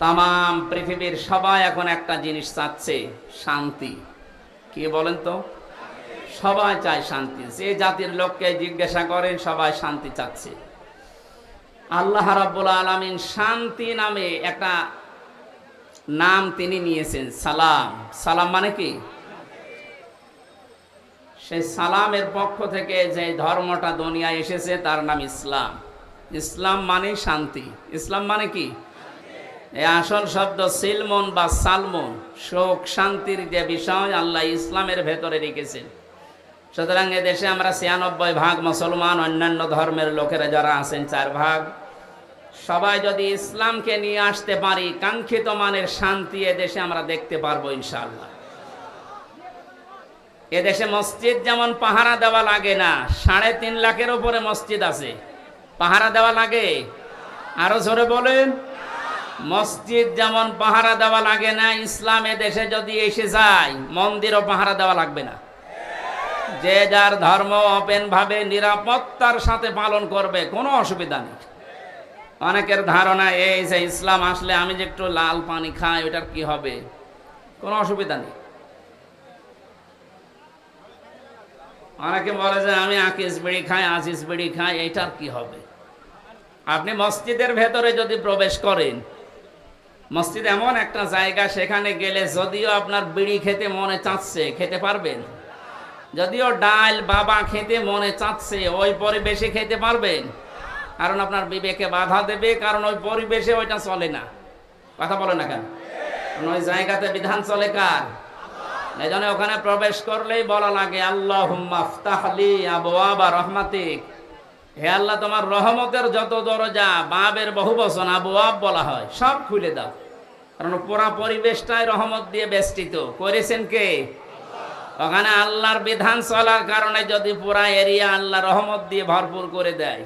তাম পৃথিবীর সবাই এখন একটা জিনিস চাচ্ছে, শান্তি। কি বলেন তো? সবাই চায় শান্তি। যে জাতির লোককে জিজ্ঞাসা করেন, সবাই শান্তি চাচ্ছে। আল্লাহ রাব্বুল আলামিন শান্তি নামে একটা নাম তিনি নিয়েছেন, সালাম। সালাম মানে কি? সেই সালামের পক্ষ থেকে যে ধর্মটা দুনিয়ায় এসেছে, তার নাম ইসলাম। ইসলাম মানে শান্তি। ইসলাম মানে কি? এই আসল শব্দ সিলমন বা সালমন, শোক, শান্তির যে বিষয়, আল্লাহ ইসলামের ভেতরে রেখেছেন। সুতরাং দেশে আমরা ছিয়ানব্বই ভাগ মুসলমান, অন্যান্য ধর্মের লোকেরা যারা আছেন, চার ভাগ। সবাই যদি ইসলামকে নিয়ে আসতে পারি, কাঙ্ক্ষিত মানের শান্তি এদেশে আমরা দেখতে পারব ইনশাল্লাহ এদেশে মসজিদ যেমন পাহারা দেওয়া লাগে না, সাড়ে তিন লাখের উপরে মসজিদ আছে। পাহারা দেওয়া লাগে। আরও জোরে বলেন। মসজিদ যেমন পাহারা দেওয়া লাগে না, ইসলাম দেশে যদি এসে যায়, মন্দিরও পাহারা দেওয়া লাগবে না। যে যার ধর্ম ওপেন ভাবে নিরাপত্তার সাথে পালন করবে, কোনো অসুবিধা নেই। অনেকের ধারণা এই যে ইসলাম আসলে আমি যে একটু লাল পানি খাই, ওটার কি হবে? কোনো অসুবিধা নেই। অনেকে বলে যে আমি আকিস বিড়ি খাই আজিস বিড়ি খাই, এইটার কি হবে? আপনি মসজিদের ভেতরে যদি প্রবেশ করেন মসজিদ এমন একটা জায়গা, সেখানে গেলে যদিও আপনার বিড়ি খেতে মনে চাচ্ছে, খেতে পারবেন? যদিও ডাল, বাবা খেতে মনে চাচ্ছে, ওই পরিবেশে খেতে পারবেন? কারণ আপনার বিবেকে বাধা দেবে, কারণ ওই পরিবেশে ওইটা চলে না। কথা বলে না কেন? ওই জায়গাতে বিধান চলে কার? এই জন্য ওখানে প্রবেশ করলেই বলা লাগে আল্লাহ আবু আবা রহমাতিক। হে আল্লাহ, তোমার রহমতের যত দরজা বাবের বহু বচন, আবু আব বলা হয়, সব খুলে দাও। কারণ পুরা পরিবেশটাই রহমত দিয়ে বেষ্টিত। করেছেন কে? ওখানে আল্লাহর বিধান চলার কারণে যদি পুরা এরিয়া আল্লাহ রহমত দিয়ে ভরপুর করে দেয়,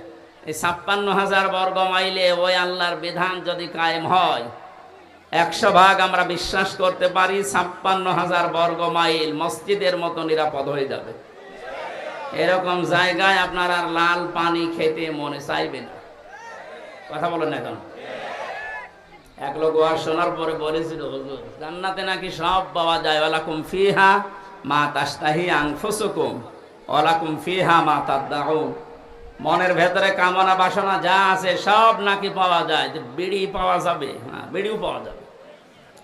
এই ছাপ্পান্ন হাজার বর্গ মাইলে ওই আল্লাহর বিধান যদি কায়েম হয়, একশো ভাগ আমরা বিশ্বাস করতে পারি, ছাপ্পান্ন হাজার বর্গ মাইল মসজিদের মতো নিরাপদ হয়ে যাবে। এরকম জায়গায় আপনার আর লাল পানি খেতে মনে চাইবে না। কথা বলেন না এখন। এক লোক ওয়াজ শোনার পরে বলেছিল জান্নাতে নাকি সব পাওয়া যায়। ওয়ালাকুম ফিহা মা তাস্তাহি আনফুসুকুম, ওয়ালাকুম ফিহা মা তাদদাউন। মনের ভেতরে কামনা বাসনা যা আছে সব নাকি পাওয়া যায়। যে বিড়ি পাওয়া যাবে হ্যাঁ বিড়িও পাওয়া যাবে।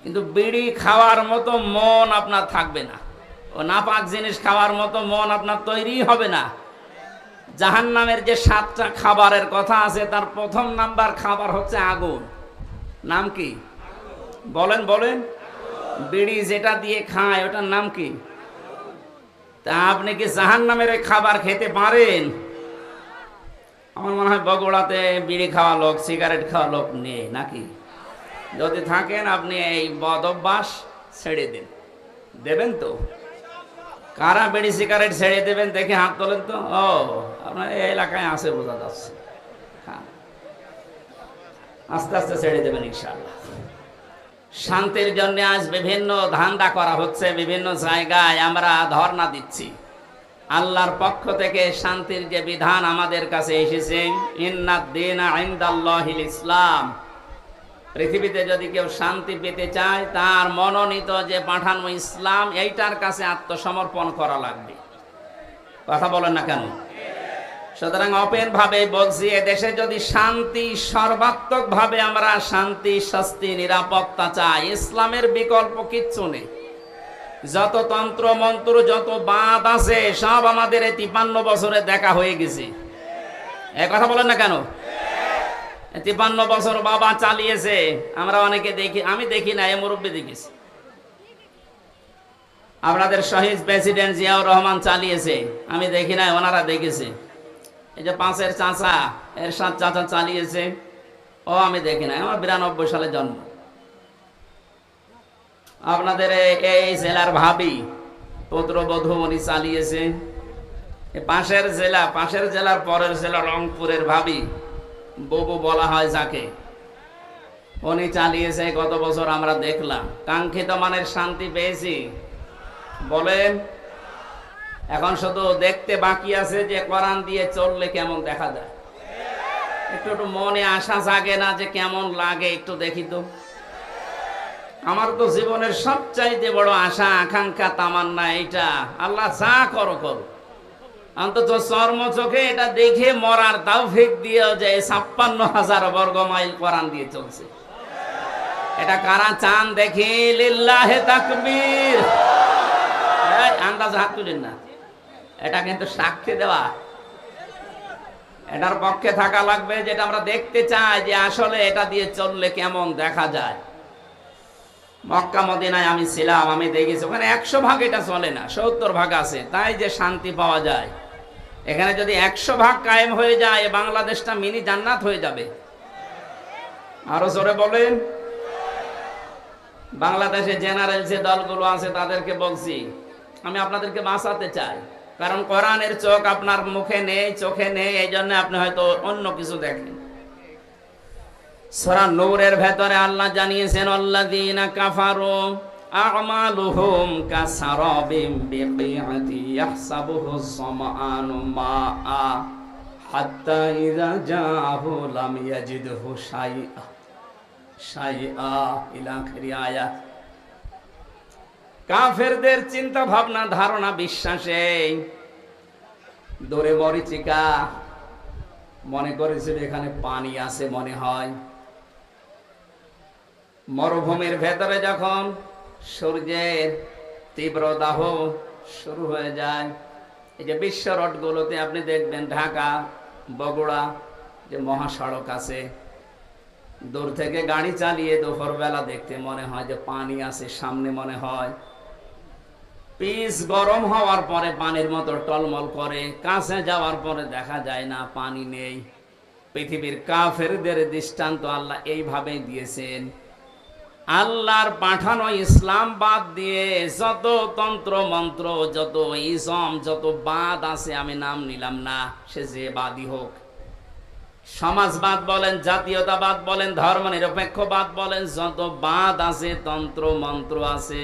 কিন্তু বিড়ি খাওয়ার মতো মন আপনার থাকবে না। ও নাপাক জিনিস খাওয়ার মতো মন আপনার তৈরি হবে না। জাহান নামের যে সাতটা খাবারের কথা আছে, তার প্রথম নাম্বার খাবার হচ্ছে আগুন। নাম কি? বলেন বলেন। বিড়ি যেটা দিয়ে খায়, ওটার নাম কি? তা আপনি কি জাহান নামের ওই খাবার খেতে পারেন? আমার মনে হয় বগুড়াতে বিড়ি খাওয়া লোক, সিগারেট খাওয়া লোক নেই, নাকি? যদি থাকেন, আপনি এই বদ অভ্যাস ছেড়ে দিন। দেবেন তো? কারা বিড়ি সিগারেট ছেড়ে দেবেন দেখে হাত তোলেন তো? ও, আপনার এই এলাকায় আছে বোঝা যাচ্ছে। হ্যাঁ। আস্তে আস্তে ছেড়ে দেবেন ইনশাল্লাহ শান্তির জন্য আজ বিভিন্ন ধান্দা করা হচ্ছে, বিভিন্ন জায়গায় আমরা ধর্ণা দিচ্ছি। আল্লাহর পক্ষ থেকে শান্তির যে বিধান আমাদের কাছে এসেছে ইন্নাদ্দিন আইন্দাল্লাহিল ইসলাম। পৃথিবীতে যদি কেউ শান্তি পেতে চায়, তার মনোনীত যে পাঠানো ইসলাম, এইটার কাছে আত্মসমর্পণ করা লাগবে। কথা বলেন না কেন? সুতরাং ভাবে বলছি দেশে যদি শান্তি সর্বাত্মক ভাবে আমরা শান্তি, শাস্তি, নিরাপত্তা চাই, ইসলামের বিকল্প কিচ্ছু নেই। যত তন্ত্র, মন্ত্র, যত বাদ আছে, সব আমাদের এই তিপান্ন বছরে দেখা হয়ে গেছে। এ কথা বলেন না কেন? তিপান্ন বছর বাবা চালিয়েছে। আমরা অনেকে দেখি, আমি দেখি না, এ মুরব্বী দেখিস। আপনাদের শহীদ প্রেসিডেন্ট জিয়াউর রহমান চালিয়েছে, আমি দেখি না, ওনারা দেখেছে। এই যে পাঁচের চাচা এর সাত চাচা চালিয়েছে, ও আমি দেখি না, আমার বিরানব্বই সালে জন্ম। আপনাদের এই জেলার ভাবি, পুত্রবধূ উনি চালিয়েছে। পাশের জেলা, পাশের জেলার পরের জেলা রংপুরের ভাবি ববু বলা হয় যাকে। উনি চালিয়েছে, গত বছর আমরা দেখলাম। কাঙ্ক্ষিত মানের শান্তি পেয়েছি। বলেন, এখন শুধু দেখতে বাকি আছে যে কোরআন দিয়ে চললে কেমন দেখা যায়? একটু একটু মনে আশা জাগে না যে কেমন লাগে, একটু দেখি তো। আমার তো জীবনের সবচাইতে বড় আশা, আকাঙ্ক্ষা, তামান্না এইটা। আল্লাহ যা করো করো অন্তত চর্ম চোখে এটা দেখে মরার তাও ফেক দিয়ে যে ছাপ্পান্ন হাজার বর্গ মাইল কোরআন দিয়ে চলছে। এটা কারা চান দেখি? লিল্লাহে তাকবীর। আন্দাজ হাত তুলেন না। এটা কিন্তু সাক্ষী দেওয়া। এটার পক্ষে থাকা লাগবে যেটা আমরা দেখতে চাই যে আসলে এটা দিয়ে চললে কেমন দেখা যায়। মক্কা, মদিনায় আমি ছিলাম, আমি দেখেছি। ওখানে একশো ভাগ এটা চলে না, সত্তর ভাগ আছে। তাই যে শান্তি পাওয়া যায়। এখানে যদি একশো ভাগ কায়েম হয়ে যায়, বাংলাদেশটা মিনি জান্নাত হয়ে যাবে। আরও জোরে বলেন। বাংলাদেশে জেনারেল যে দলগুলো আছে, তাদেরকে বলছি, আমি আপনাদেরকে বাঁচাতে চাই। কারণ কোরআনের চোখ আপনার মুখে নেই, চোখে নেই, এই জন্য আপনি হয়তো অন্য কিছু দেখেন। সূরা নূরের ভেতরে আল্লাহ জানিয়েছেন, আল্লাযীনা কাফারু আ'মালুহুম কাসারাবিম বিকিআতি ইয়াহসাবুহু সামআনু মাআ হাত্তা ইযা জাআহু লাম ইয়াজিদহু শাইআ শাইআ ইলা আখিরি আয়াত কাফেরদের চিন্তা ভাবনা ধারণা, বিশ্বাসে দূরে মরিচিকা মনে করেছিল এখানে পানি আছে মনে হয়। মরুভূমির ভেতরে যখন সূর্যের তীব্র দাহ শুরু হয়ে যায়। এই যে বিশ্ব রোডগুলোতে আপনি দেখবেন ঢাকা, বগুড়া, যে মহাসড়ক আছে, দূর থেকে গাড়ি চালিয়ে দুপুরবেলা দেখতে মনে হয় যে পানি আছে, সামনে মনে হয়। পিস গরম হওয়ার পরে পানির মতো টলমল করে, কাছে যাওয়ার পরে দেখা যায় না পানি নেই। পৃথিবীর কাফেরদের দৃষ্টান্ত আল্লাহ এইভাবেই দিয়েছেন। আল্লাহর পাঠানো ইসলাম বাদ দিয়ে যত তন্ত্র মন্ত্র, যত ইসম, যত বাদ আছে, আমি নাম নিলাম না, সে যে বাদই হোক। সমাজবাদ বলেন, জাতীয়তাবাদ বলেন, ধর্ম নিরপেক্ষবাদ বলেন, যত বাদ আছে, তন্ত্র মন্ত্র আছে,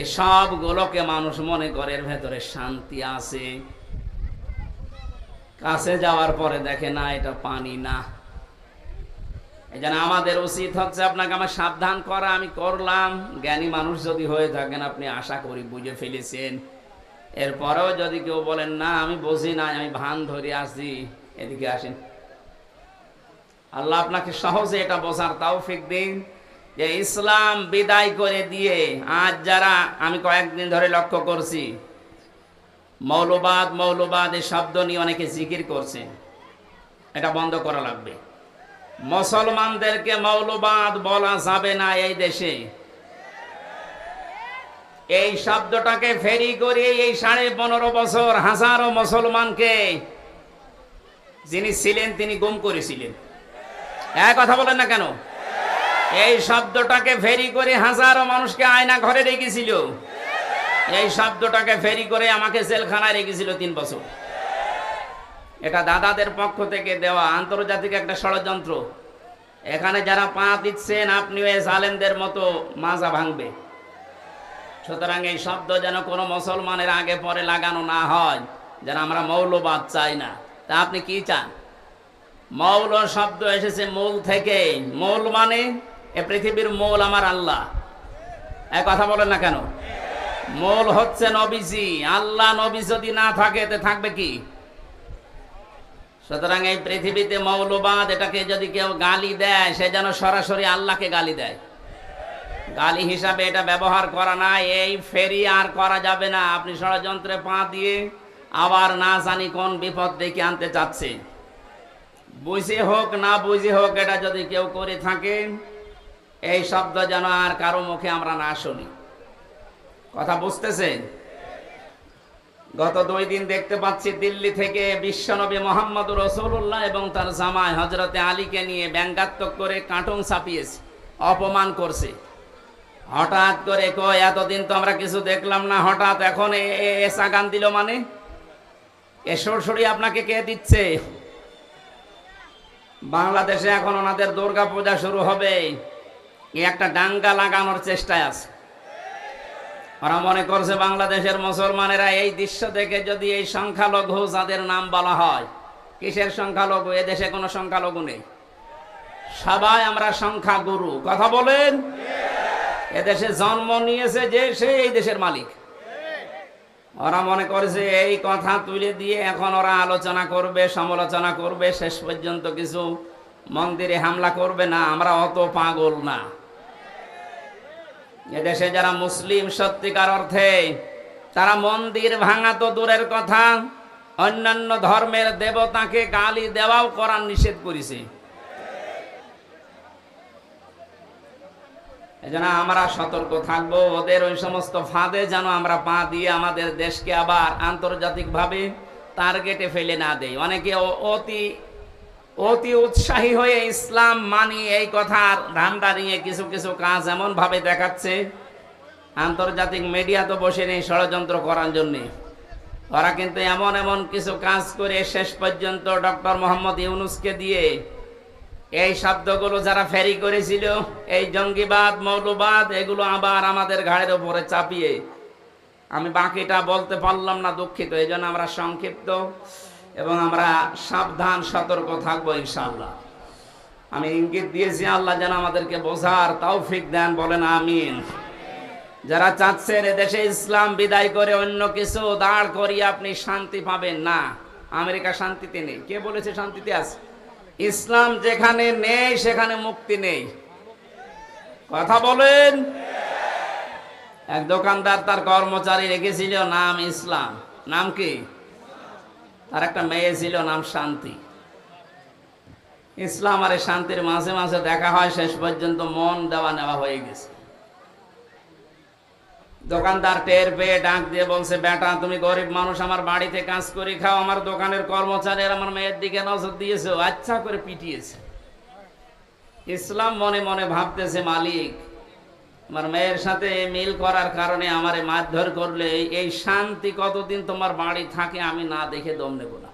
এ সবগুলোকে মানুষ মনে করে এর ভেতরে শান্তি আছে। কাছে যাওয়ার পরে দেখে, না, এটা পানি না। এই আমাদের উচিত হচ্ছে আপনাকে আমার সাবধান করা, আমি করলাম। জ্ঞানী মানুষ যদি হয়ে থাকেন, আপনি আশা করি বুঝে ফেলেছেন। এরপরেও যদি কেউ বলেন, না, আমি বুঝি না আমি ভান ধরে আসছি এদিকে আসেন। আল্লাহ আপনাকে সহজে এটা বোঝার তৌফিক দিন যে ইসলাম বিদায় করে দিয়ে আজ যারা, আমি কয়েকদিন ধরে লক্ষ্য করছি, মৌলবাদ মৌলবাদ, এই শব্দ নিয়ে অনেকে জিকির করছে। এটা বন্ধ করা লাগবে। মুসলমানদেরকে মৌলবাদ বলা যাবে না এই দেশে। এই শব্দটাকে ফেরি করে এই সাড়ে পনেরো বছর হাজারো মুসলমানকে যিনি ছিলেন, তিনি গুম করেছিলেন। এক কথা বলেন না কেন? এই শব্দটাকে ফেরি করে হাজারো মানুষকে আয়না ঘরে রেখেছিল। এই শব্দটাকে ফেরি করে আমাকে জেলখানায় রেখেছিল তিন বছর। এটা দাদাদের পক্ষ থেকে দেওয়া আন্তর্জাতিক একটা ষড়যন্ত্র। এখানে যারা পা দিচ্ছেন, আপনিও এই জালেমদের মতো মাজা ভাঙবে। সুতরাং এই শব্দ যেন কোনো মুসলমানের আগে পরে লাগানো না হয়, যেন আমরা মৌলবাদ চাই না। তা আপনি কি চান? মৌল শব্দ এসেছে মূল থেকে। মূল মানে এ পৃথিবীর মূল আমার আল্লাহ। এক কথা বলেন না কেন? মূল হচ্ছে নবীজি। আল্লাহ নবী যদি না থাকে, তে থাকবে কি? সুতরাং এই পৃথিবীতে মৌলবাদ এটাকে যদি কেউ গালি দেয়, সে যেন সরাসরি আল্লাহকে গালি দেয়। গালি হিসাবে এটা ব্যবহার করা না এই ফেরি আর করা যাবে না। আপনি ষড়যন্ত্রে পা দিয়ে আবার না জানি কোন বিপদ ডেকে আনতে চাচ্ছে। বুঝে হোক, না বুঝে হোক, এটা যদি কেউ করে থাকে, এই শব্দ যেন আর কারও মুখে আমরা না শুনি। কথা বুঝতেছেন গত দুই দিন দেখতে পাচ্ছি দিল্লি থেকে বিশ্বনবী মোহাম্মদ রসুল্লাহ এবং তার জামাই হজরতে আলীকে নিয়ে ব্যঙ্গাত্মক করে কার্টুন ছাপিয়েছে, অপমান করছে। হঠাৎ করে কয়, এতদিন তো আমরা কিছু দেখলাম না, হঠাৎ এখন এ- সাগান দিল মানে? এ সরসরি আপনাকে কে দিচ্ছে? বাংলাদেশে এখন ওনাদের দুর্গা পূজা শুরু হবে একটা ডাঙ্গা লাগানোর চেষ্টায় আছে। ওরা মনে করছে বাংলাদেশের মুসলমানেরা এই দৃশ্য দেখে যদি এই সংখ্যালঘু যাদের নাম বলা হয়, কিসের সংখ্যালঘু? এ দেশে কোনো সংখ্যালঘু নেই। সবাই আমরা সংখ্যা গুরু কথা বলেন? এদেশে জন্ম নিয়েছে যে সে এই দেশের মালিক। ওরা মনে করেছে এই কথা তুলে দিয়ে এখন ওরা আলোচনা করবে, সমালোচনা করবে, শেষ পর্যন্ত কিছু মন্দিরে হামলা করবে না। আমরা অত পাগল না। এদেশে যারা মুসলিম সত্যিকার অর্থে, তারা মন্দির ভাঙা তো দূরের কথা, অন্যান্য ধর্মের দেবতাকে গালি দেওয়াও করার নিষেধ করেছে। এজন্য আমরা সতর্ক থাকব, ওদের ওই সমস্ত ফাঁদে যেন আমরা পা দিয়ে আমাদের দেশকে আবার আন্তর্জাতিকভাবে টার্গেটে ফেলে না দেয় অনেকে অতি অতি উৎসাহী হয়ে ইসলাম মানি এই কথার ধান্দা নিয়ে কিছু কিছু কাজ এমন ভাবে দেখাচ্ছে। আন্তর্জাতিক মিডিয়া তো বসে নেই ষড়যন্ত্র করার জন্যে। ওরা কিন্তু এমন এমন কিছু কাজ করে শেষ পর্যন্ত ডক্টর মোহাম্মদ ইউনুসকে দিয়ে এই শব্দগুলো যারা ফেরি করেছিল, এই জঙ্গিবাদ, মৌলবাদ, এগুলো আবার আমাদের ঘাড়ের উপরে চাপিয়ে। আমি বাকিটা বলতে পারলাম না দুঃখিত, এই আমরা সংক্ষিপ্ত। এবং আমরা সাবধান, সতর্ক থাকব ইনশাআল্লাহ। আমি ইঙ্গিত দিয়েছি, আল্লাহ যেন আমাদেরকে বোঝার তৌফিক দেন, বলেন আমিন। যারা চাচ্ছেন এদেশে ইসলাম বিদায় করে অন্য কিছু দাঁড় করিয়ে আপনি শান্তি পাবেন না। আমেরিকা শান্তিতে নেই। কে বলেছে শান্তিতে আছে? ইসলাম যেখানে নেই, সেখানে মুক্তি নেই। কথা বলেন? এক দোকানদার তার কর্মচারী রেখেছিল, নাম ইসলাম। নাম কি? তার একটা মেয়ে ছিল নাম শান্তি। ইসলাম আর শান্তির মাঝে মাঝে দেখা হয়, শেষ পর্যন্ত মন দেওয়া নেওয়া হয়ে গেছে। দোকানদার টের পেয়ে ডাক দিয়ে বলছে, বেটা, তুমি গরিব মানুষ, আমার বাড়িতে কাজ করে খাও, আমার দোকানের কর্মচারী আমার মেয়ের দিকে নজর দিয়েছে আচ্ছা করে পিটিয়েছে। ইসলাম মনে মনে ভাবতেছে, মালিক আমার মেয়ের সাথে মিল করার কারণে আমারে মারধর করলে এই- শান্তি কতদিন তোমার বাড়ি থাকে আমি না দেখে দম নেব না।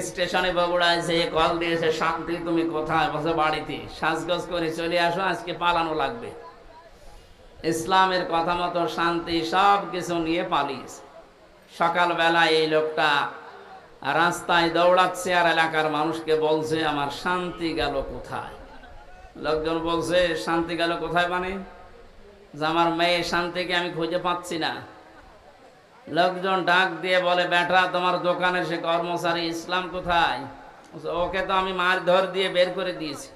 স্টেশনে বগুড়ায় যে কল দিয়েছে, শান্তি, তুমি কোথায়? বসে বাড়িতে। সাজগজ করে চলে আসো, আজকে পালানো লাগবে। ইসলামের কথা মতো শান্তি সব কিছু নিয়ে পালিয়েছে। সকালবেলা এই লোকটা রাস্তায় দৌড়াচ্ছে আর এলাকার মানুষকে বলছে, আমার শান্তি গেল কোথায়? লোকজন বলছে, শান্তি গেল কোথায় মানে? যে আমার মেয়ে শান্তিকে আমি খুঁজে পাচ্ছি না। লোকজন ডাক দিয়ে বলে, বেটা, তোমার দোকানের সে কর্মচারী ইসলাম কোথায়? ওকে তো আমি মারধর দিয়ে বের করে দিয়েছি।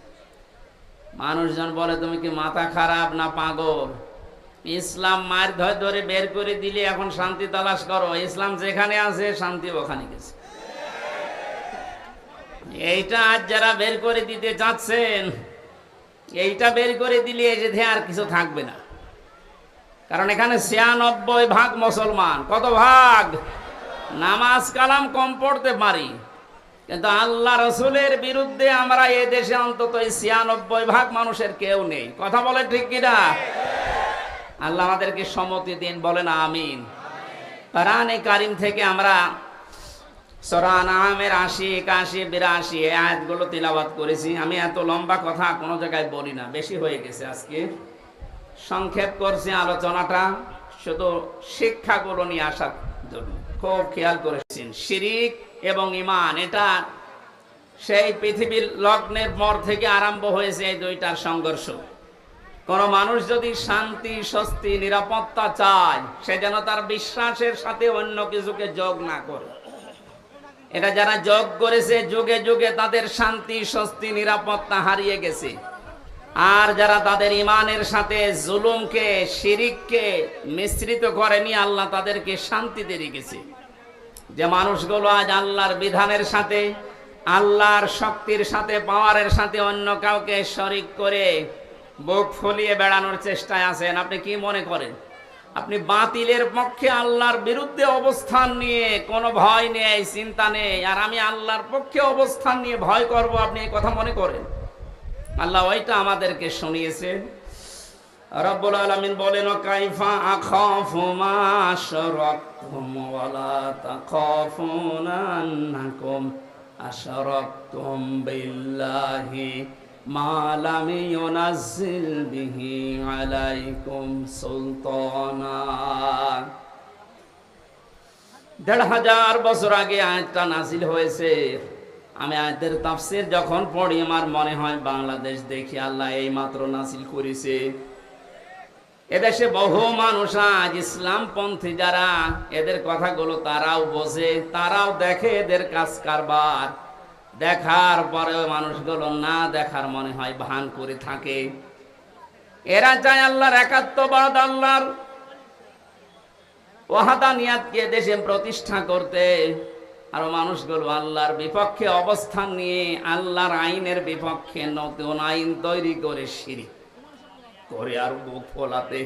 মানুষজন বলে, তুমি কি মাথা খারাপ না পাগল? ইসলাম মার ধর ধরে বের করে দিলে এখন শান্তি তালাশ করো। ইসলাম যেখানে আছে, শান্তি ওখানে গেছে। এইটা আজ যারা বের করে দিতে চাচ্ছেন এইটা বের করে দিলে যে আর কিছু থাকবে না। কারণ এখানে ছিয়ানব্বই ভাগ মুসলমান। কত ভাগ? নামাজ কালাম কম পড়তে পারি। কিন্তু আল্লাহ রসুলের বিরুদ্ধে আমরা এ দেশে অন্তত ছিয়ানব্বই ভাগ মানুষের কেউ নেই। কথা বলে ঠিক কিনা? আল্লাহ আমাদেরকে সম্মতি দিন, বলেন আমিন। কোরআনে কারিম থেকে আমরা সরান আমের আশি, একাশি, বিরাশি, এই আয়াতগুলো তিলাবাত করেছি। আমি এত লম্বা কথা কোনো জায়গায় বলি না, বেশি গেছে আজকে। সংক্ষেপ করছি আলোচনাটা, শুধু নিয়ে আসার জন্য। খুব খেয়াল করেছেন, শিরিক এবং ইমান এটা সেই পৃথিবীর লগ্নের পর থেকে আরম্ভ হয়েছে এই দুইটার সংঘর্ষ। কোন মানুষ যদি শান্তি, স্বস্তি, নিরাপত্তা চায়, সে যেন তার বিশ্বাসের সাথে অন্য কিছুকে যোগ না করে। এটা যারা যোগ করেছে, যুগে যুগে তাদের শান্তি, স্বস্তি, নিরাপত্তা হারিয়ে গেছে। আর যারা তাদের ইমানের সাথে জুলুমকে, শিরিককে মিশ্রিত করেনি আল্লাহ তাদেরকে শান্তিতে রেখেছে। যে মানুষগুলো আজ আল্লাহর বিধানের সাথে, আল্লাহর শক্তির সাথে, পাওয়ারের সাথে অন্য কাউকে শরিক করে বুক ফুলিয়ে বেড়ানোর চেষ্টায় আছেন, আপনি কি মনে করেন? আপনি বাতিলের পক্ষে আল্লাহর বিরুদ্ধে অবস্থান নিয়ে কোনো ভয় নেই, চিন্তা নেই, আর আমি আল্লাহর পক্ষে অবস্থান নিয়ে ভয় করব, আপনি এই কথা মনে করেন? আল্লাহ ওইটা আমাদেরকে শুনিয়েছেন। রব্বুল আলামিন বলেন কাইফা আখাফু মা ওয়ালা তাখাফুনা আন্নাকুম আশরাকতুম যখন পড়ি, আমার মনে হয় বাংলাদেশ দেখি আল্লাহ এই মাত্র নাজিল করেছে। এদেশে বহু মানুষ আজ ইসলাম পন্থী যারা, এদের কথাগুলো তারাও বোঝে, তারাও দেখে এদের কাজ কারবার। দেখার পরেও মানুষগুলো না দেখার মনে হয়, ভান করে থাকে। এরা চায় আল্লাহর একাত্মবাদ, আল্লাহর ওয়াহাদানিয়াতকে দেশে প্রতিষ্ঠা করতে। আর মানুষগুলো আল্লাহর বিপক্ষে অবস্থান নিয়ে, আল্লাহর আইনের বিপক্ষে নতুন আইন তৈরি করে, সিঁড়ি করে আর বুক ফোলাতে।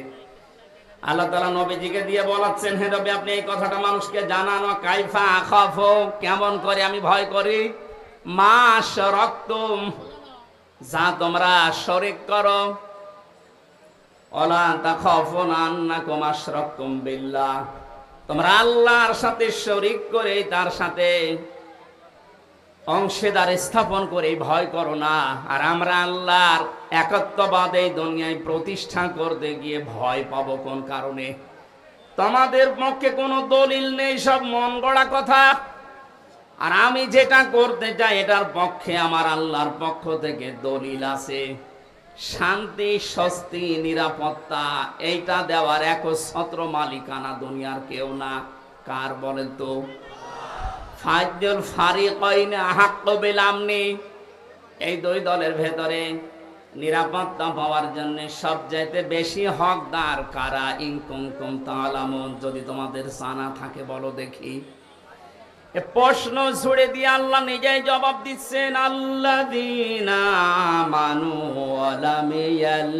আল্লাহ তালা নবীজিকে দিয়ে বলাচ্ছেন, হে আপনি এই কথাটা মানুষকে জানানো। কাইফা, আখাফ, কেমন করে আমি ভয় করি? মা রক্তম যা তোমরা শরিক করো। অলা তাখাফুন আন্নাকুম আশরাকতুম বিল্লাহ, তোমরা আল্লাহর সাথে শরিক করে তার সাথে অংশীদার স্থাপন করে ভয় করো না। আর আমরা আল্লাহর একত্ববাদ এই দুনিয়ায় প্রতিষ্ঠা করতে গিয়ে ভয় পাবো কোন কারণে? তোমাদের পক্ষে কোনো দলিল নেই, সব মন গড়া কথা। আর আমি যেটা করতে চাই, এটার পক্ষে আমার আল্লাহর পক্ষ থেকে দলিল আছে। শান্তি, স্বস্তি, নিরাপত্তা, এইটা দেওয়ার এক ছত্র মালিকানা দুনিয়ার কেউ না। কার বলেন তো? ফাজল ফারিকাইনে হাক্ক বিলামনি এই দুই দলের ভেতরে নিরাপত্তা পাওয়ার জন্য সবচাইতে বেশি হকদার কারা? ইনকুম কুম তালামুন। যদি তোমাদের জানা থাকে, বলো দেখি। প্রশ্ন ছুড়ে দিয়ে আল্লাহ নিজেই জবাব দিচ্ছেন আল্লাহ দিনা মানু আলামিয়াল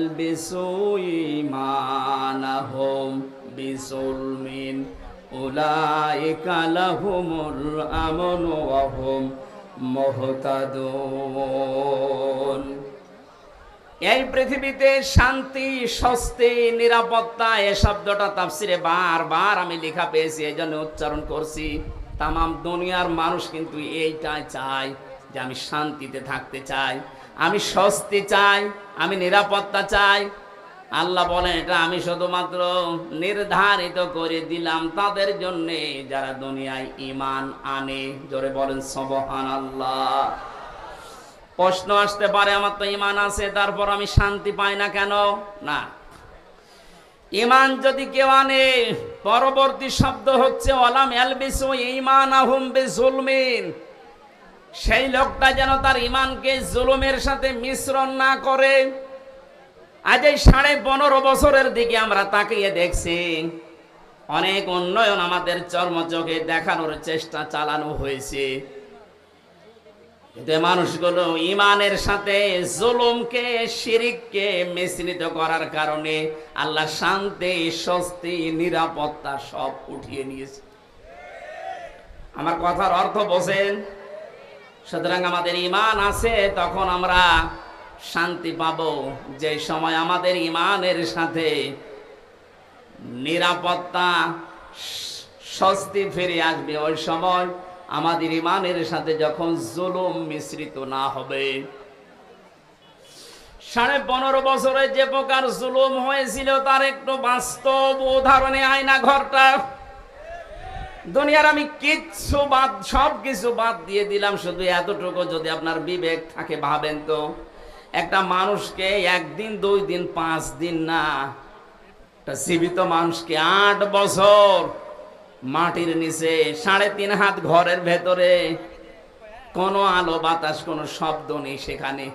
এই পৃথিবীতে শান্তি, স্বস্তি, নিরাপত্তা, এ শব্দটা তাফসিরে বারবার আমি লেখা পেয়েছি এই জন্য উচ্চারণ করছি। তামাম দুনিয়ার মানুষ কিন্তু এইটাই চায় যে আমি শান্তিতে থাকতে চাই, আমি স্বস্তি চাই, আমি নিরাপত্তা চাই। আল্লাহ বলেন, এটা আমি শুধুমাত্র নির্ধারিত করে দিলাম তাদের জন্য, যারা দুনিয়ায় ইমান আনে। জোরে বলেন সবহান আল্লাহ প্রশ্ন আসতে পারে, আমার তো ইমান আছে, তারপর আমি শান্তি পাই না কেন? না ইমান যদি কেউ আনে, পরবর্তী শব্দ হচ্ছে অলাম এলবিসু ইমান আহুম জুলমিন সেই লোকটা যেন তার ইমানকে জুলুমের সাথে মিশ্রণ না করে। আজ এই সাড়ে পনেরো বছরের দিকে আমরা তাকিয়ে দেখছি, অনেক উন্নয়ন আমাদের চর্মচোখে দেখানোর চেষ্টা চালানো হয়েছে। কিন্তু মানুষগুলো ইমানের সাথে জুলুমকে, শিরিককে মিশ্রিত করার কারণে আল্লাহ শান্তি, স্বস্তি, নিরাপত্তা সব উঠিয়ে নিয়েছে। আমার কথার অর্থ বোঝেন, সুতরাং আমাদের ইমান আছে, তখন আমরা শান্তি পাব। যে সময় আমাদের ইমানের সাথে নিরাপত্তা, স্বস্তি ফিরে আসবে, ওই সময় আমাদের ইমানের সাথে যখন জুলুম মিশ্রিত না হবে, সাড়ে পনেরো বছরে যে প্রকার জুলুম হয়েছিল, তার একটু বাস্তব উদাহরণে আয়না ঘরটা। দুনিয়ার আমি কিচ্ছু বাদ সব কিছু বাদ দিয়ে দিলাম, শুধু এতটুকু যদি আপনার বিবেক থাকে, ভাবেন তো। একটা মানুষকে একদিন, দুই দিন, পাঁচ দিন না, একটা জীবিত মানুষকে আট বছর মাটির নিচে সাড়ে তিন হাত ঘরের ভেতরে। কোনো আলো, বাতাস, কোনো শব্দ নেই সেখানে।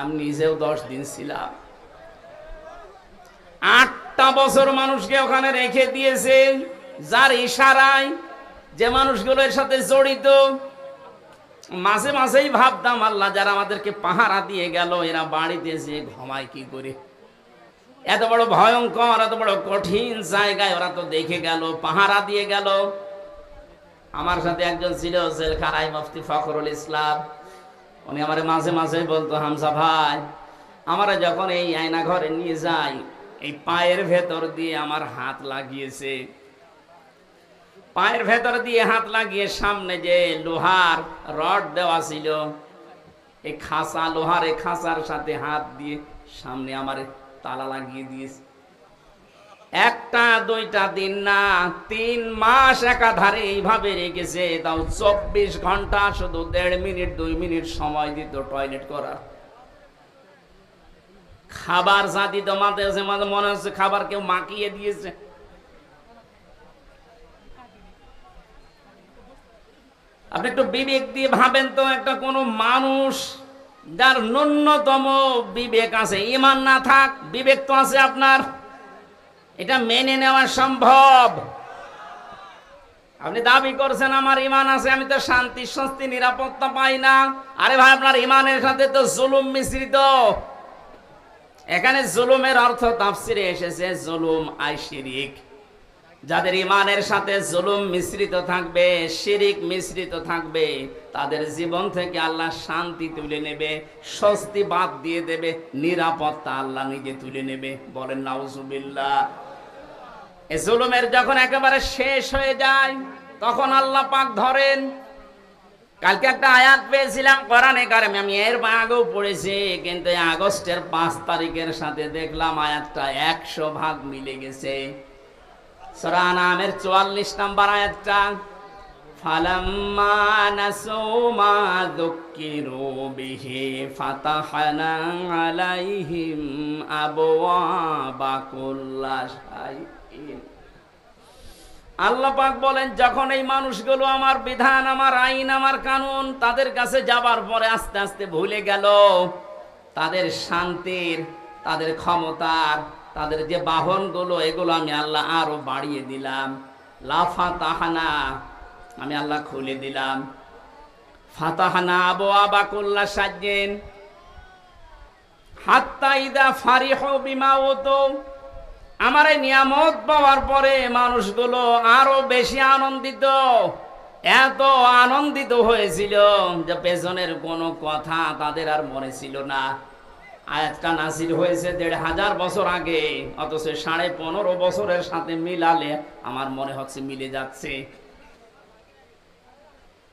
আমি নিজেও দশ দিন ছিলাম। আটটা বছর মানুষকে ওখানে রেখে দিয়েছে। যার ইশারায় যে মানুষগুলো এর সাথে জড়িত, মাঝে মাঝেই ভাবতাম, আল্লাহ যারা আমাদেরকে পাহারা দিয়ে গেল, এরা বাড়িতে যে ঘমায় কি করে? এত বড় ভয়ঙ্কর, এত বড় কঠিন জায়গায় ওরা তো দেখে গেল, পাহারা দিয়ে গেল। আমার সাথে একজন ছিল জেলখানায় মুফতি ফখরুল ইসলাম। উনি আমার মাঝে মাঝে বলতো হামসা ভাই, আমরা যখন এই আয়না ঘরে নিয়ে যাই, এই পায়ের ভেতর দিয়ে আমার হাত লাগিয়েছে। পায়ের ভেতর দিয়ে হাত লাগিয়ে সামনে যে লোহার রড দেওয়া ছিল, এই খাসা লোহার এই খাসার সাথে হাত দিয়ে সামনে আমার তালা লাগিয়ে দিয়েছে। একটা, দুইটা দিন না, তিন মাস একাধারে এইভাবে রেখেছে। তাও চব্বিশ ঘণ্টা শুধু দেড় মিনিট, দুই মিনিট সময় দিত টয়লেট করার। খাবার জাতি তো মাঝে মনে হচ্ছে খাবার কেউ মাখিয়ে দিয়েছে। আপনি একটু বিবেক দিয়ে ভাবেন তো, একটা কোনো মানুষ যার ন্যূনতম বিবেক আছে ইমান না থাক, বিবেক তো আছে আপনার। এটা মেনে নেওয়া সম্ভব। আপনি দাবি করছেন, আমার ইমান আছে, আমি তো শান্তি, স্বস্তি, নিরাপত্তা পাই না। আরে ভাই, আপনার ইমানের সাথে তো জুলুম মিশ্রিত। এখানে জুলুমের অর্থ তাফসিরে এসেছে, জুলুম আই শিরিক। যাদের ইমানের সাথে জুলুম মিশ্রিত থাকবে, শিরিক মিশ্রিত থাকবে, তাদের জীবন থেকে আল্লাহ শান্তি তুলে নেবে, স্বস্তি বাদ দিয়ে দেবে, নিরাপত্তা আল্লাহ নিজে তুলে নেবে। বলেন, নাউজুবিল্লাহ। এ জুলুমের যখন একেবারে শেষ হয়ে যায়, তখন আল্লাহ পাক ধরেন, কালকে একটা আয়াত পেয়েছিলাম, কোরআনে কারিমে, আমি এর আগেও পড়েছি, কিন্তু আগস্টের পাঁচ তারিখের সাথে দেখলাম আয়াতটা একশো ভাগ মিলে গেছে। সূরা নামের চুয়াল্লিশ নাম্বার আয়াতটা, ফালাম্মা নাসু মা যুক্কিরু বিহি ফাতাহনা আলাইহিম আবওয়াবা কুল্লা শাইইন। আল্লাহ পাক বলেন, যখন এই মানুষগুলো আমার বিধান, আমার আইন, আমার কানুন তাদের কাছে যাবার পরে আস্তে আস্তে ভুলে গেল, তাদের শান্তির, তাদের ক্ষমতার তাদের যে বাহনগুলো, এগুলো আমি আল্লাহ আরও বাড়িয়ে দিলাম। লাফা তাহানা আমি আল্লাহ খুলে দিলাম। ফাতাহানা আবো আবা কুল্লা বিমা ওতো আমার এই নিয়ামত পাওয়ার পরে মানুষগুলো আরও বেশি আনন্দিত, এত আনন্দিত হয়েছিল যে পেছনের কোনো কথা তাদের আর মনে ছিল না। আয়াতটা নাসির হয়েছে দেড় হাজার বছর আগে, অথচ সাড়ে পনেরো বছরের সাথে মিলালে আমার মনে হচ্ছে মিলে যাচ্ছে।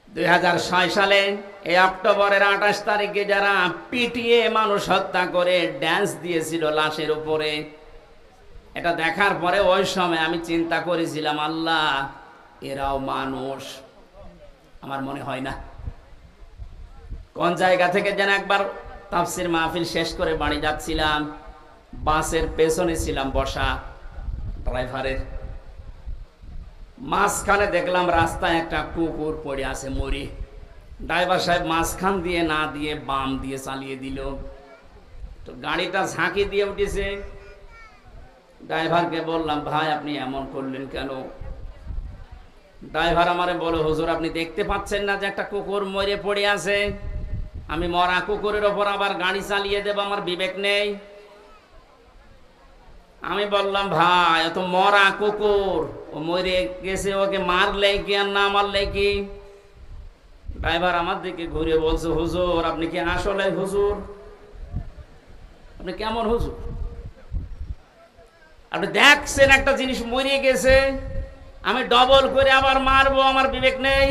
দুই হাজার ছয় সালে, এই অক্টোবরের আঠাশ তারিখে যারা পিটিয়ে মানুষ হত্যা করে ড্যান্স দিয়েছিল লাশের উপরে, এটা দেখার পরে ওই সময় আমি চিন্তা করেছিলাম, আল্লাহ, এরাও মানুষ। আমার মনে হয় না। কোন জায়গা থেকে যেন একবার তাফসির মাহফিল শেষ করে বাড়ি যাচ্ছিলাম, বাসের পেছনে ছিলাম বসা ড্রাইভারের। মাঝখানে দেখলাম রাস্তায় একটা কুকুর পড়ে আছে মরি। ড্রাইভার সাহেব মাঝখান দিয়ে না দিয়ে বাম দিয়ে চালিয়ে দিল। তো গাড়িটা ঝাঁকি দিয়ে উঠেছে। ড্রাইভারকে বললাম, ভাই, আপনি এমন করলেন কেন? ড্রাইভার আমারে বলো হুজুর, আপনি দেখতে পাচ্ছেন না যে একটা কুকুর মরে পড়ে আছে? আমি মরা কুকুরের ওপর আবার গাড়ি চালিয়ে দেব, আমার বিবেক নেই। আমি বললাম, ভাই, এত মরা কুকুর। ও মরে গেছে, ওকে মারলে কি আর না মারলে কি? ড্রাইভার আমার দিকে ঘুরে বলছে, হুজুর, আপনি কি আসলে হুজুর? আপনি কেমন হুজুর? আপনি দেখছেন একটা জিনিস মরিয়ে গেছে, আমি ডবল করে আবার মারবো, আমার বিবেক নেই?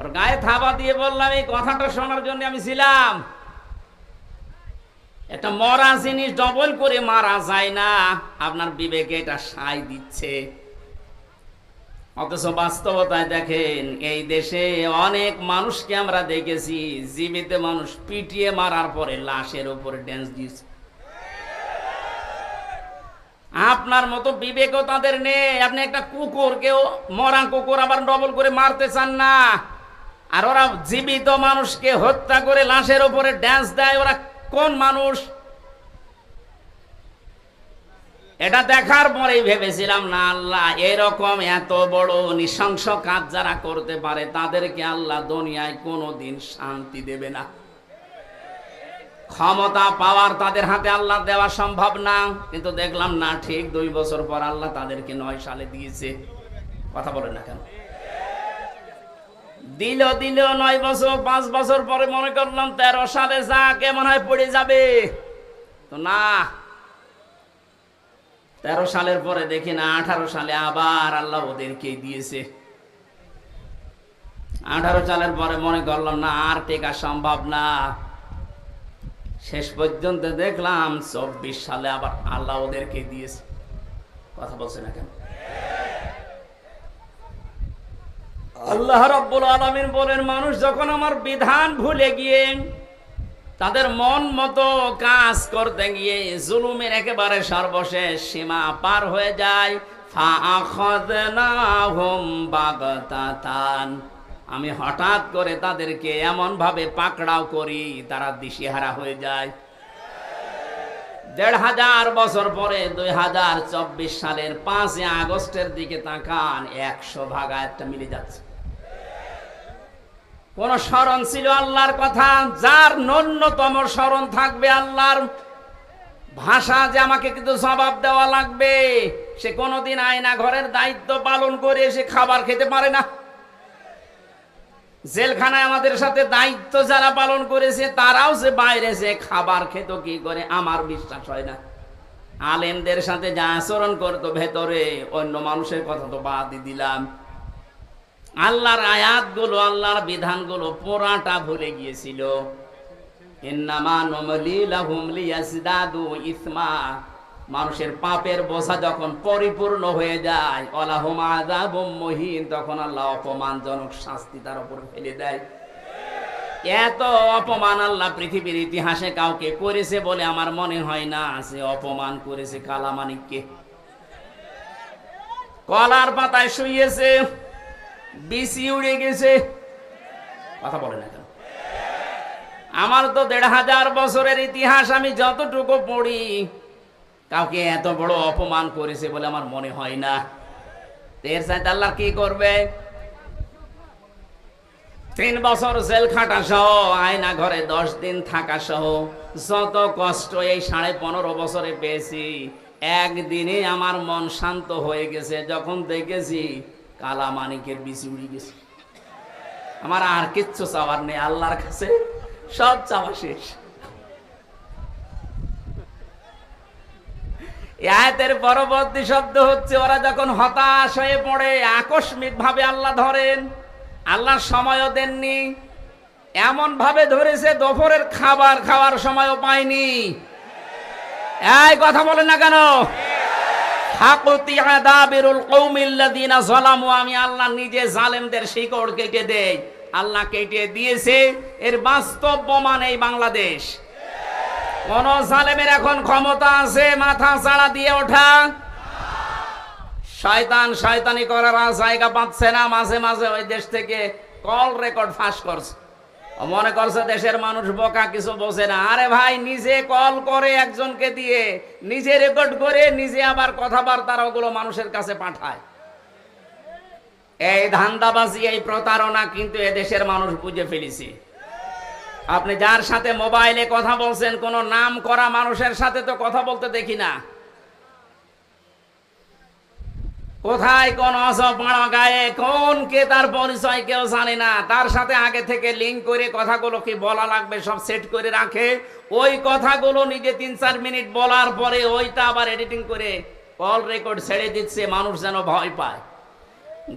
ওর গায়ে থাবা দিয়ে বললাম, এই কথাটা শোনার জন্য আমি ছিলাম। একটা মরা জিনিস ডবল করে মারা যায় না। আপনার বিবেকে এটা সাই দিচ্ছে। অথচ বাস্তবতায় দেখেন, এই দেশে অনেক মানুষকে আমরা দেখেছি, জীবিত মানুষ পিটিয়ে মারার পরে লাশের উপরে ড্যান্স দিচ্ছে আপনার মতো বিবেকও তাদের নেই। আপনি একটা কুকুরকেও মরা কুকুর আবার ডবল করে মারতে চান না। আর ওরা জীবিত মানুষকে হত্যা করে লাশের উপরে ড্যান্স দেয়। ওরা কোন মানুষ? এটা দেখার পরেই ভেবেছিলাম, না আল্লাহ, এরকম এত বড় নৃশংস কাজ যারা করতে পারে, তাদেরকে আল্লাহ দুনিয়ায় কোনো দিন শান্তি দেবে না। ক্ষমতা পাওয়ার তাদের হাতে আল্লাহ দেওয়া সম্ভব না। কিন্তু দেখলাম, না, ঠিক দুই বছর পর আল্লাহ তাদেরকে নয় সালে দিয়েছে। কথা বলেন না কেন? দিল দিল, নয় বছর, পাঁচ বছর পরে মনে করলাম তেরো সালে যা কেমন হয় পড়ে যাবে। তো না, তেরো সালের পরে দেখি না, আঠারো সালে আবার আল্লাহ ওদেরকে দিয়েছে। আঠারো সালের পরে মনে করলাম না, আর টেকা সম্ভব না। শেষ পর্যন্ত দেখলাম চব্বিশ সালে আবার আল্লাহ ওদেরকে দিয়েছে। কথা বলছে না কেন? আল্লাহ রব্বুল আলমিন বলেন, মানুষ যখন আমার বিধান ভুলে গিয়ে তাদের মন মতো কাজ করতে গিয়ে জুলুমের একেবারে সর্বশেষ সীমা পার হয়ে যায় আমি হঠাৎ করে তাদেরকে এমন ভাবে পাকড়াও করি, তারা দিশেহারা হয়ে যায়। দেড় হাজার বছর পরে দুই হাজার চব্বিশ সালের পাঁচই আগস্টের দিকে তাকান, একশো ভাগা একটা মিলে যাচ্ছে। কোন স্মরণ ছিল আল্লাহর কথা? যার ন্যূনতম স্মরণ থাকবে আল্লাহর ভাষা যে আমাকে কিন্তু জবাব দেওয়া লাগবে। সে কোনোদিন আয়না ঘরের দায়িত্ব পালন করে সে খাবার খেতে পারে না। জেলখানায় আমাদের সাথে দায়িত্ব যারা পালন করেছে, তারাও যে বাইরে যে খাবার খেত কি করে, আমার বিশ্বাস হয় না। আলেমদের সাথে যা আচরণ করতো ভেতরে, অন্য মানুষের কথা তো বাদই দিলাম। আল্লাহর আয়াতগুলো, আল্লাহর বিধানগুলো পোড়াটা ভুলে গিয়েছিল। নমলি ইসমা। মানুষের পাপের বোঝা যখন পরিপূর্ণ হয়ে যায় অলাহুম আযাবুম মুহিন, তখন আল্লাহ অপমানজনক শাস্তি তার উপর ফেলে দেয়। এত অপমান আল্লাহ পৃথিবীর ইতিহাসে কাউকে করেছে বলে আমার মনে হয় না, সে অপমান করেছে কালামানিককে। কলার পাতায় শুয়েছে বিসি উড়ে গেছে। কথা বলে না কেন? আমার তো দেড় হাজার বছরের ইতিহাস আমি যতটুকু পড়ি কাউকে এত বড় অপমান করেছে বলে আমার মনে হয় না। এর সাথে আল্লাহ কি করবে? তিন বছর জেল খাটা সহ আয়না ঘরে দশ দিন থাকা সহ যত কষ্ট এই সাড়ে পনেরো বছরে পেয়েছি, একদিনে আমার মন শান্ত হয়ে গেছে। যখন দেখেছি, কালা মানিকের বিচি উড়ে গেছে। আমার আর কিচ্ছু চাওয়ার নেই, আল্লাহর কাছে সব চাওয়া শেষ। আয়াতের পরবর্তী শব্দ হচ্ছে, ওরা যখন হতাশ হয়ে পড়ে আকস্মিক ভাবে আল্লাহ ধরেন আল্লাহ সময়ও দেননি এমন ভাবে ধরেছে, দুপুরের খাবার খাওয়ার সময়ও পায়নি। এই কথা বলে না কেন? আমি আল্লাহ নিজে জালেমদের শিকড় কেটে দেই, আল্লাহ কেটে দিয়েছে, এর বাস্তব প্রমাণ এই বাংলাদেশ। কোন জালেমের এখন ক্ষমতা আছে, মাথা চাড়া দিয়ে ওঠা। শয়তান শয়তানি করার জায়গা পাচ্ছে না, মাঝে মাঝে ওই দেশ থেকে কল রেকর্ড ফাঁস করছে। মনে করছে দেশের মানুষ বোকা, কিছু বোঝে না। আরে ভাই, নিজে কল করে একজনকে দিয়ে, নিজে রেকর্ড করে, নিজে আবার কথাবার্তা ওগুলো মানুষের কাছে পাঠায়। এই ধান্দাবাজি, এই প্রতারণা কিন্তু এদেশের মানুষ বুঝে ফেলেছে। আপনি যার সাথে মোবাইলে কথা বলছেন, কোন নাম করা মানুষের সাথে তো কথা বলতে দেখি না। কোথায় কোন অসপাড়া গায়ে, কোন কে তার পরিচয় কেউ জানে না। তার সাথে আগে থেকে লিঙ্ক করে কথাগুলো কি বলা লাগবে, সব সেট করে রাখে। ওই কথাগুলো নিজে তিন চার মিনিট বলার পরে ওইটা আবার এডিটিং করে কল রেকর্ড ছেড়ে দিচ্ছে, মানুষ যেন ভয় পায়।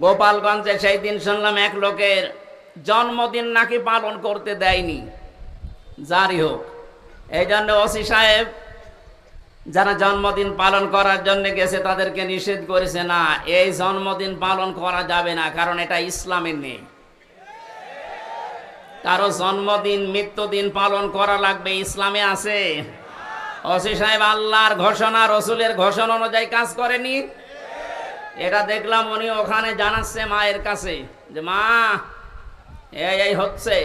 গোপালগঞ্জে সেই দিন শুনলাম এক লোকের জন্মদিন নাকি পালন করতে দেয়নি। যারই হোক। এই জন্য ওসি সাহেব, যারা জন্মদিন পালন করার জন্য গেছে তাদেরকে নিষেধ করেছে না, এই জন্মদিন পালন করা যাবে না, কারণ এটা ইসলামের নেই। কারও জন্মদিন, মৃত্যুদিন পালন করা লাগবে, ইসলামে আছে? ওসি সাহেব, আল্লাহর ঘোষণা, রসুলের ঘোষণা অনুযায়ী কাজ করেনি? এটা দেখলাম উনি ওখানে জানাচ্ছে মায়ের কাছে, যে মা, এই হচ্ছে।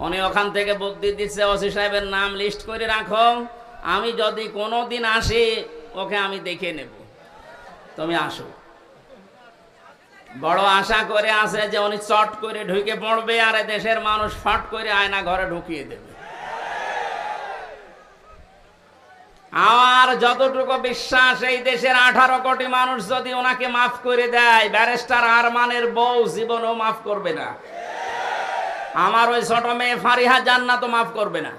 উনি ওখান থেকে বুদ্ধি দিচ্ছে, ওসি সাহেবের নাম লিস্ট করে রাখো। আমি যদি কোনো দিন আসি, ওকে আমি দেখে নেব। তুমি আসো। বড় আশা করে আসে যে উনি চট করে ঢুকে পড়বে আর দেশের মানুষ ফট করে আয়না ঘরে ঢুকিয়ে দেবে। আমার যতটুকু বিশ্বাস, এই দেশের আঠারো কোটি মানুষ যদি ওনাকে মাফ করে দেয়, ব্যারিস্টার আরমানের বউ জীবনও মাফ করবে না। আমার ওই ছোট মেয়ে ফারিহা জান্নাতও মাফ করবে না।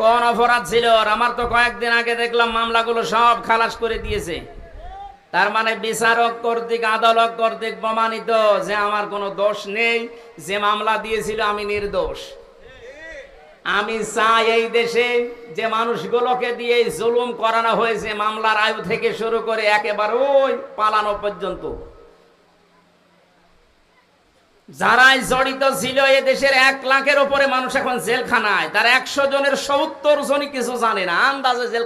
কোন অপরাধ ছিল? আমার তো কয়েকদিন আগে দেখলাম মামলাগুলো সব খালাস করে দিয়েছে। তার মানে বিচারক কর্তৃক, আদালত কর্তৃক প্রমাণিত যে আমার কোনো দোষ নেই, যে মামলা দিয়েছিল আমি নির্দোষ। আমি চাই এই দেশে যে মানুষগুলোকে দিয়ে জুলুম করানো হয়েছে, মামলার আয়ু থেকে শুরু করে একেবারে ওই পালানো পর্যন্ত। যারাই জড়িত ছিল এ দেশের এক লাখের ওপরে মানুষ এখন জেলখানায়। তার একশো জনের সত্তর জনই কিছু জানে না, আন্দাজে জেল